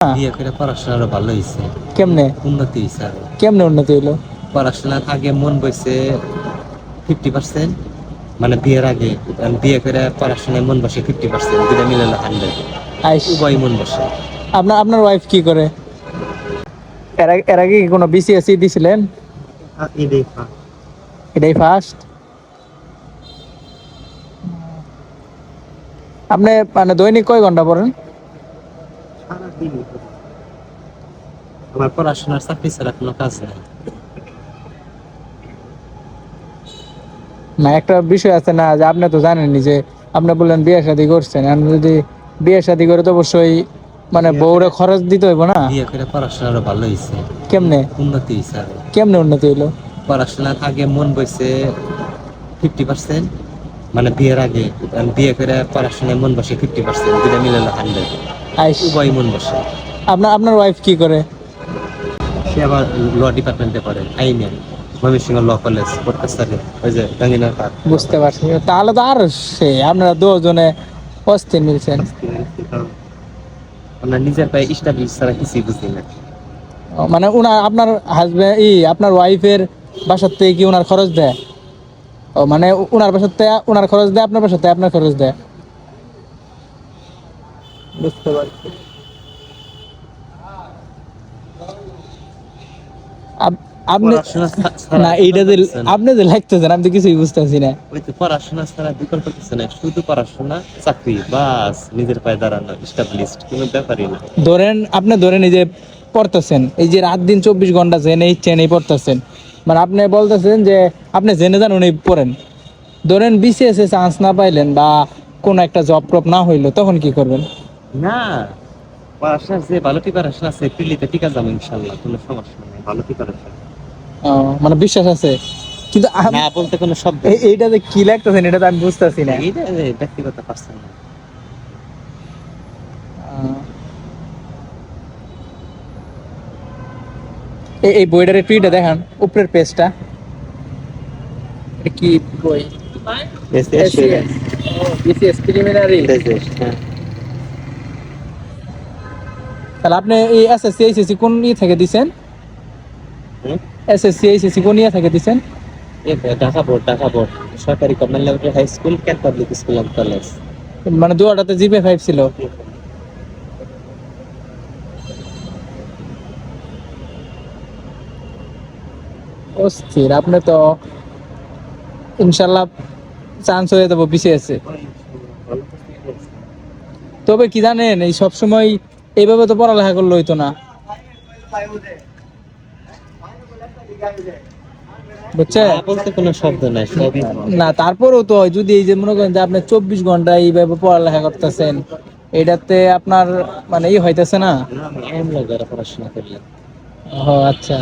বিয়ে করে পড়াশোনা আরও ভালো হয়েছে কেমনে? উন্নতি হয়েছে আরও। কেমনে উন্নতি হইল? পড়াশোনার আগে মন বসে ফিফটি পার্সেন্ট মানে বিয়ের আগে। বিয়ে করে পড়াশোনায় মন বসে ফিফটি পার্সেন্ট দুটা মিলে হান্ড্রেড উভয় মন বসে। আপনার আপনার ওয়াইফ কি করে? এর আগে- এর আগে কি কোনো বিসিএসসি দিছিলেন? এটাই ফার্স্ট আপনি মানে দৈনিক কয় ঘণ্টা পড়েন? আমার পড়াশোনার চাকরি ছাড়া কোনো কাজ নেই। না একটা বিষয় আছে না যে আপনি তো জানেনই যে আপনি বললেন বিয়ে শাদী করছেন আপনি যদি বিয়ে শাদী করে তো অবশ্যই মানে বউরে খরচ দিতে হইব না? বিয়ে করে পড়াশোনা আরও ভালো হয়েছে কেমনে? উন্নতি আরও। কেমনে উন্নতি হইল? পড়াশোনার আগে মন বইছে ফিফটি পার্সেন্ট মানে বিয়ের আগে আর বিয়ে করে পড়াশোনায় মন বসে ফিফটি পার্সেন্ট দুটা মিলে হান্ড্রেড উভয় মন বসে। আপনার আপনার ওয়াইফ কি করে? সে আবার ল ডিপার্টমেন্টে পড়ে আইনে ময়মনসিংহ ল কলেজ পড়তেছে ওই যে গাঙ্গিনার পার্ক। বুঝতে পারছি। তাহলে তো আরও সে আপনারা দুজনে অস্থির মিলছেন। আমরা নিজের পায়ে স্টাবলিশ ছাড়া কিছুই বুঝি না। মানে উনার আপনার হাজবেন্ড ই আপনার ওয়াইফের বাসার থেকে কি উনার খরচ দেয়? ও মানে উনার বাসার থেকে উনার খরচ দেয় আপনার বাসার থেকে আপনার খরচ দেয়। বুঝতে পারছি। আপনি না এইটা যে। আপনি যে লাগতেছেন আমি তো কিছুই বুঝতেছি না। ওই তো পড়াশোনা ছাড়া বিকল্প কিছু নাই শুধু পড়াশোনা চাকরি বাস নিজের পায়ে দাঁড়ানো স্টাবলিশড কোনো ব্যাপারই না। ধরেন আপনি ধরেন এই যে পড়তেছেন। এই যে রাত দিন চব্বিশ ঘণ্টা জেনে ইচ্ছেন এই পড়তেছেন। মানে আপনি বলতেছেন যে আপনি জেনে যান উনি পড়েন। ধরেন বিসিএস এ চান্স না পাইলেন বা কোন একটা জব টপ না হইল তখন কি করবেন? না পড়াশোনার যে ভালো প্রিপারেশন আছে পিলিতে টিকা যাব ইনশাল্লাহ কোনো সমস্যা নেই ভালো প্রিপারেশন মানে বিশ্বাস আছে? কিন্তু না বলতে কোনো শব্দ এইটা যে কি লাগতেছেন এটা তো আমি বুঝতেছি না। এইটা ব্যক্তিগত পার্সন না আহ। এই- বইটার এটা দেখান উপরের পেজটা এটা কি বই। তাহলে আপনি এই এসএসসি এইচএসসি কোন ইয়ে থেকে দিছেন? এসএসসি এইচএসসি কোন ইয়ে থেকে দিছেন? ঢাকা বোর্ড ঢাকা বোর্ড সরকারি কমন লেভেল হাই স্কুল ক্যান পাবলিক স্কুল অ্যান্ড কলেজ মানে দুটাতে জিপে ফাইভ ছিল। অস্থির আপনি তো ইনশাল্লাহ চান্স হয়ে যাব বিসিএস তবে কি জানেন এই সব সময় এইভাবে তো পড়ালেখা করলে হইতো না। বুঝছে কোনো শব্দ নাই না তারপরেও তো যদি এই যে মনে করেন যে আপনি চব্বিশ ঘণ্টা এইভাবে পড়ালেখা করতেছেন এটাতে আপনার মানে ই হইতেছে না। ও আচ্ছা।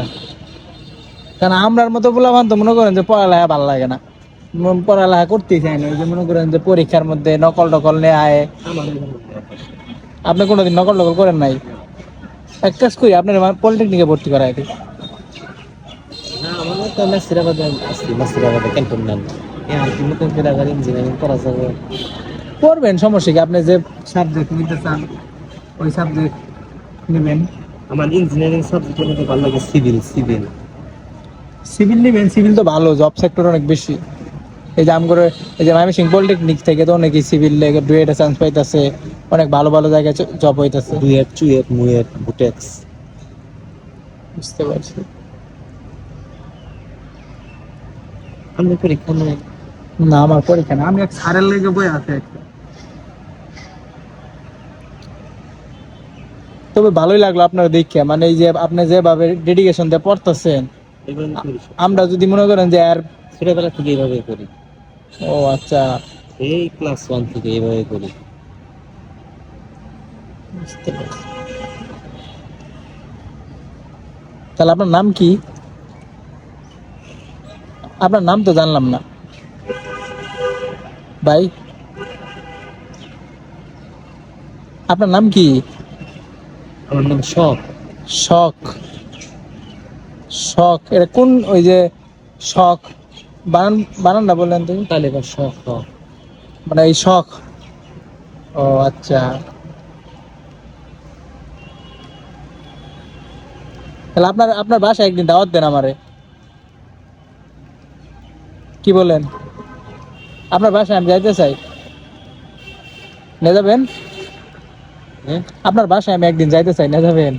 কারণ আমরার মতো বললাম তো মনে করেন যে পড়ালেখা ভালো লাগে না। পড়ালেখা করতেই চাই না ওই যে মনে করেন যে পরীক্ষার মধ্যে নকল টকল নিয়ে আয়। আপনি কোনোদিন নকল টকল করেন নাই? এক কাজ করি আপনার পলিটেকনিকে ভর্তি করাই দিই। নতুন করে যাবে। পড়বেন সমস্যা কি? আপনি যে সাবজেক্ট নিতে চান ওই সাবজেক্ট নেবেন। আমার ইঞ্জিনিয়ারিং সাবজেক্টের মধ্যে ভালো লাগে সিভিল সিভিল সিভিল নেবেন সিভিল তো ভালো জব সেক্টর অনেক বেশি। এই যে আমগরে এই যে আমি সিং পলিটেকনিক থেকে তো অনেকেই সিভিল লেগে ডুয়েটে চান্স পাইতেছে অনেক ভালো ভালো জায়গায় জব হইতাছে। ডুয়েট চুয়েট মুয়েট বুটেক্স। বুঝতে পারছি। আমি পরীক্ষা নেই? না আমার পরীক্ষা না আমি এক স্যারের লেগে বই আছে একটা। তবে ভালোই লাগল আপনার দেখে মানে এই যে আপনি যেভাবে ডেডিকেশন দিয়ে পড়তেছেন আমরা যদি মনে করেন যে আর ছোটবেলা থেকে এইভাবে করি। ও আচ্ছা। এই ক্লাস ওয়ান থেকে এইভাবে করি। তাহলে আপনার নাম কি? আপনার নাম তো জানলাম না। ভাই? আপনার নাম কি? আমার নাম শখ। শখ। শখ এটা কোন ওই যে শখ? বানান বানানটা বললেন তুমি শখ শখ। মানে এই শখ। ও আচ্ছা। তাহলে আপনার আপনার বাসায় একদিন দাওয়াত দেন আমারে। কি বলেন? আপনার বাসায় আমি যাইতে চাই। নিয়ে যাবেন হ্যাঁ? আপনার বাসায় আমি একদিন যাইতে চাই নিয়ে যাবেন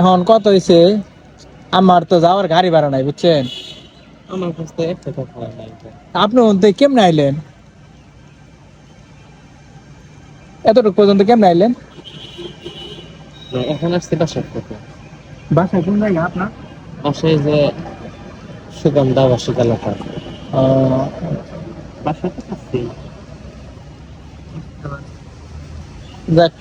এখন কত হয়েছে আমার তো যাওয়ার গাড়ি ভাড়া নাই বুঝছেন? আমার কাছে একটা কথা নাই আপনি ওনতে কেমনে আইলেন? এতটুকু পর্যন্ত কেমনে আইলেন? এখন আসতে বাসার বাসায় কোন জায়গা আপনার? বাসায় যে সুগন্ধা আবাসিক এলাকা। বাসা তো যাক